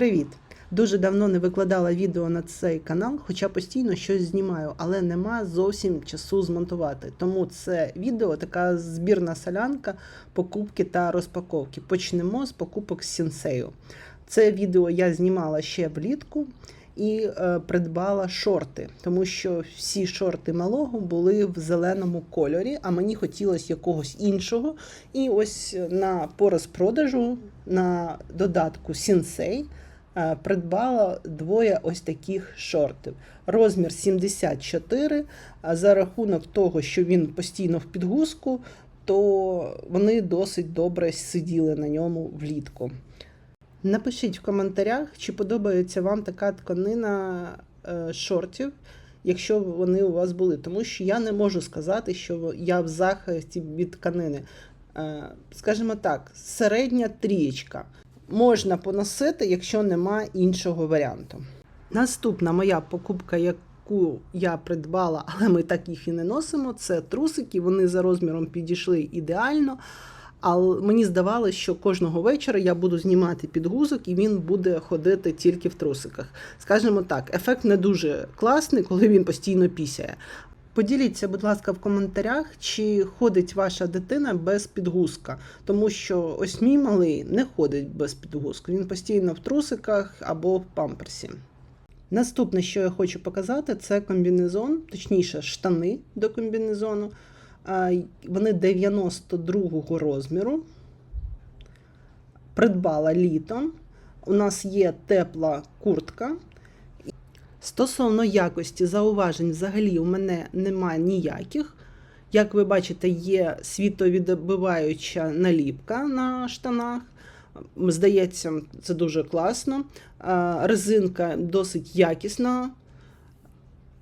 Привіт! Дуже давно не викладала відео на цей канал, хоча постійно щось знімаю, але нема зовсім часу змонтувати. Тому це відео така збірна солянка, покупки та розпаковки. Почнемо з покупок з сінсею. Це відео я знімала ще влітку і е, придбала шорти, тому що всі шорти малого були в зеленому кольорі, а мені хотілося якогось іншого. І ось на по розпродажу на додатку Сінсей придбала двоє ось таких шортів. Розмір 74, а за рахунок того, що він постійно в підгузку, то вони досить добре сиділи на ньому влітку. Напишіть в коментарях, чи подобається вам така тканина е, шортів, якщо вони у вас були. Тому що я не можу сказати, що я в захисті від тканини. Е, скажімо так, середня трієчка. Можна поносити, якщо нема іншого варіанту. Наступна моя покупка, яку я придбала, але ми так їх і не носимо, це трусики. Вони за розміром підійшли ідеально. Але мені здавалося, що кожного вечора я буду знімати підгузок і він буде ходити тільки в трусиках. Скажімо так, ефект не дуже класний, коли він постійно пісяє. Поділіться, будь ласка, в коментарях, чи ходить ваша дитина без підгузка, тому що ось мій малий не ходить без підгузку. Він постійно в трусиках або в памперсі. Наступне, що я хочу показати, це комбінезон, точніше, штани до комбінезону. Вони 92-го розміру. Придбала літом. У нас є тепла куртка. Стосовно якості зауважень, взагалі, у мене немає ніяких. Як ви бачите, є світовідбиваюча наліпка на штанах. Здається, це дуже класно. Резинка досить якісна.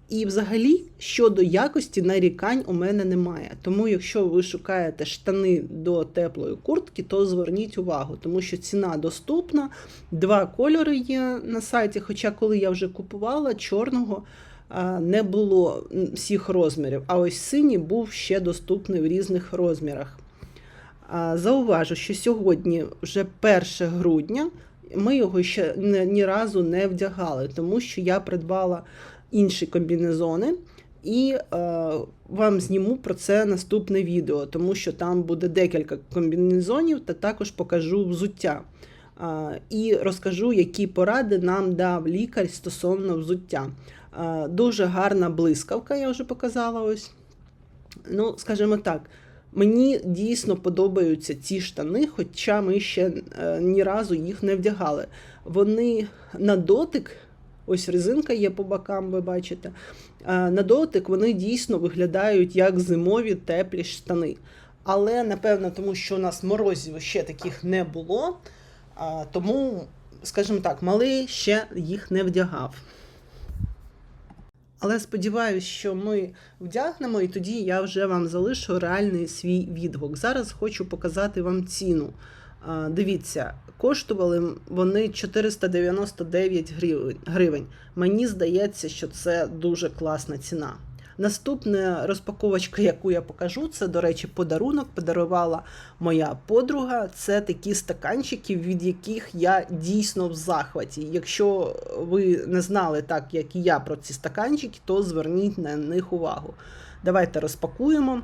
І, взагалі, щодо якості нарікань у мене немає. Тому, якщо ви шукаєте штани до теплої куртки, то зверніть увагу, тому що ціна доступна. Два кольори є на сайті. Хоча, коли я вже купувала, чорного не було всіх розмірів. А ось синій був ще доступний в різних розмірах. Зауважу, що сьогодні вже 1 грудня. Ми його ще ні разу не вдягали, тому що я придбала інші комбінезони, і е, вам зніму про це наступне відео, тому що там буде декілька комбінезонів, та також покажу взуття. Е, і розкажу, які поради нам дав лікар стосовно взуття. Е, дуже гарна блискавка, я вже показала ось. Ну, скажімо так. Мені дійсно подобаються ці штани, хоча ми ще е, ні разу їх не вдягали. Вони на дотик Ось резинка є по бокам, ви бачите. На дотик вони дійсно виглядають як зимові теплі штани. Але, напевно, тому що у нас морозів ще таких не було, тому, скажімо так, малий ще їх не вдягав. Але сподіваюся, що ми вдягнемо, і тоді я вже вам залишу реальний свій відгук. Зараз хочу показати вам ціну. Дивіться, коштували вони 499 гривень. Мені здається, що це дуже класна ціна. Наступна розпаковочка, яку я покажу, це, до речі, подарунок подарувала моя подруга. Це такі стаканчики, від яких я дійсно в захваті. Якщо ви не знали так, як і я про ці стаканчики, то зверніть на них увагу. Давайте розпакуємо.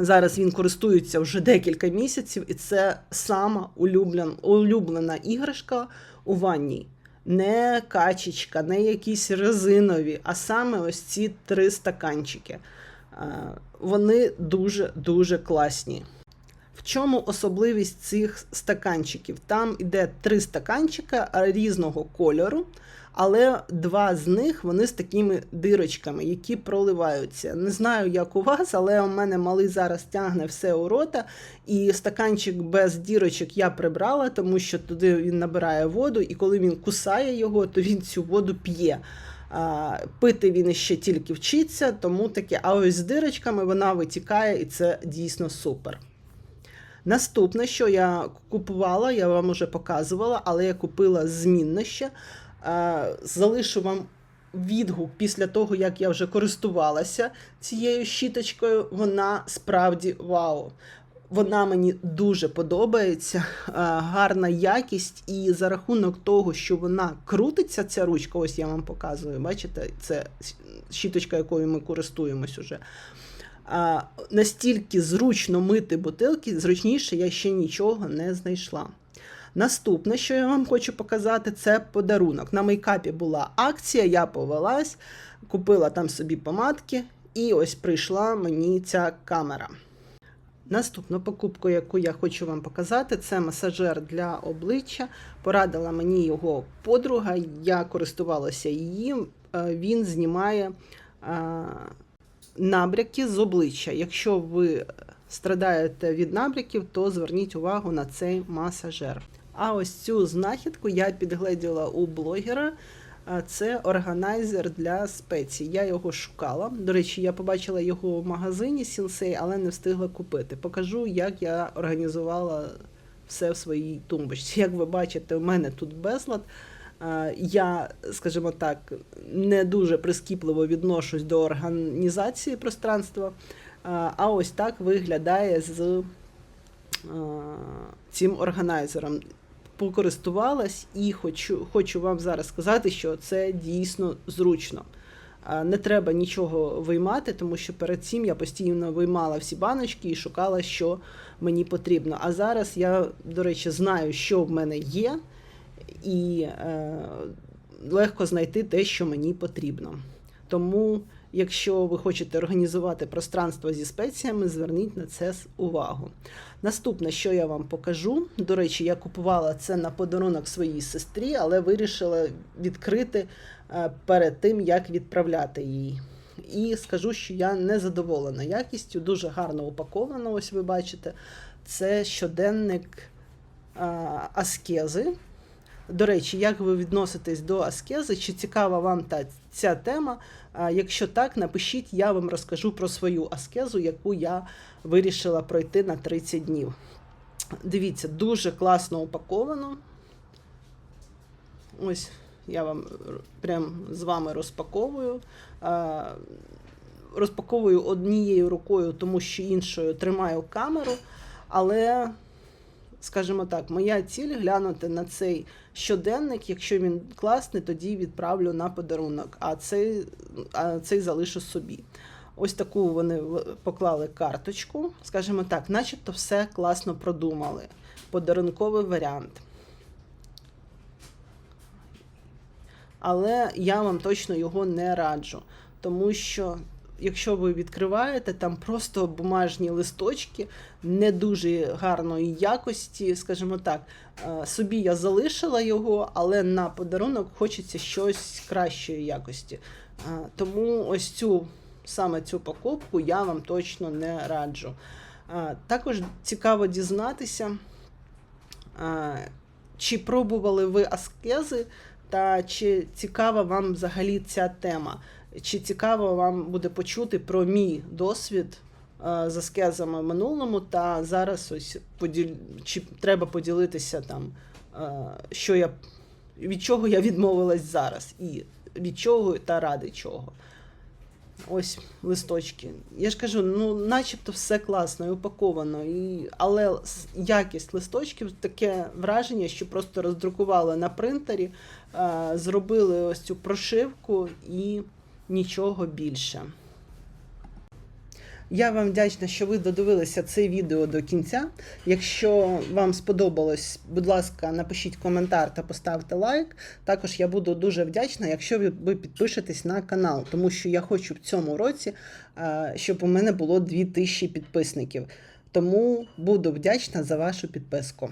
Зараз він користується вже декілька місяців, і це сама улюблена, улюблена іграшка у ванні. Не качечка, не якісь резинові, а саме ось ці три стаканчики. Вони дуже-дуже класні. В чому особливість цих стаканчиків? Там йде три стаканчика різного кольору, але два з них вони з такими дирочками, які проливаються. Не знаю, як у вас, але у мене малий зараз тягне все у рота, і стаканчик без дірочок я прибрала, тому що туди він набирає воду, і коли він кусає його, то він цю воду п'є. Пити він ще тільки вчиться, тому таке. А ось з дирочками вона витікає, і це дійсно супер. Наступне, що я купувала, я вам вже показувала, але я купила змінне ще. Залишу вам відгук після того, як я вже користувалася цією щіточкою. Вона справді вау. Вона мені дуже подобається, гарна якість, і за рахунок того, що вона крутиться, ця ручка, ось я вам показую, бачите, це щіточка, якою ми користуємось уже. Настільки зручно мити бутилки, зручніше я ще нічого не знайшла. Наступне, що я вам хочу показати, це подарунок. На мейкапі була акція, я повелась, купила там собі помадки, і ось прийшла мені ця камера. Наступну покупку, яку я хочу вам показати, це масажер для обличчя. Порадила мені його подруга, я користувалася її. Е, Він знімає е, набряки з обличчя. Якщо ви страдаєте від набряків, то зверніть увагу на цей масажер. А ось цю знахідку я підгледіла у блогера. Це органайзер для спецій. Я його шукала. До речі, я побачила його в магазині Сінсей, але не встигла купити. Покажу, як я організувала все в своїй тумбочці. Як ви бачите, у мене тут безлад. Я, скажімо так, не дуже прискіпливо відношусь до організації пространства. А ось так виглядає з цим органайзером покористувалась і хочу хочу вам зараз сказати, що це дійсно зручно. Не треба нічого виймати, тому що перед цим я постійно виймала всі баночки і шукала, що мені потрібно. А зараз я, до речі, знаю, що в мене є, і е, легко знайти те, що мені потрібно. Тому, якщо ви хочете організувати пространство зі спеціями, зверніть на це увагу. Наступне, що я вам покажу, до речі, я купувала це на подарунок своїй сестрі, але вирішила відкрити е, перед тим, як відправляти її. І скажу, що я не задоволена якістю, дуже гарно упаковано, ось ви бачите. Це щоденник аскези. До речі, як ви відноситесь до аскези? Чи цікава вам та ця тема? Якщо так, напишіть, я вам розкажу про свою аскезу, яку я вирішила пройти на 30 днів. Дивіться, дуже класно упаковано. Ось я вам прям з вами розпаковую. Розпаковую однією рукою, тому що іншою тримаю камеру, але скажімо так, моя ціль глянути на цей щоденник. Якщо він класний, тоді відправлю на подарунок, а цей, а цей залишу собі. Ось таку вони поклали карточку, скажімо так, начебто все класно продумали. Подарунковий варіант. Але я вам точно його не раджу, тому що якщо ви відкриваєте, там просто бумажні листочки не дуже гарної якості, скажімо так, е, собі я залишила його, але на подарунок хочеться щось кращої якості. Е, тому ось цю саме цю покупку я вам точно не раджу. Е, також цікаво дізнатися, чи пробували ви аскези, та чи цікава вам взагалі ця тема. Чи цікаво вам буде почути про мій досвід е, з аскезами в минулому, та зараз ось поділ... чи треба поділитися там, е, що я від чого я відмовилась зараз, і від чого та ради чого. Ось листочки. Я ж кажу, ну начебто все класно і упаковано, і... але якість листочків таке враження, що просто роздрукували на принтері, е, зробили ось цю прошивку і нічого більше. Я вам вдячна, що ви додивилися це відео до кінця. Якщо вам сподобалось, будь ласка, напишіть коментар та поставте лайк. Також я буду дуже вдячна, якщо ви підпишетесь на канал, тому що я хочу в цьому році, щоб у мене було 2000 підписників. Тому буду вдячна за вашу підписку.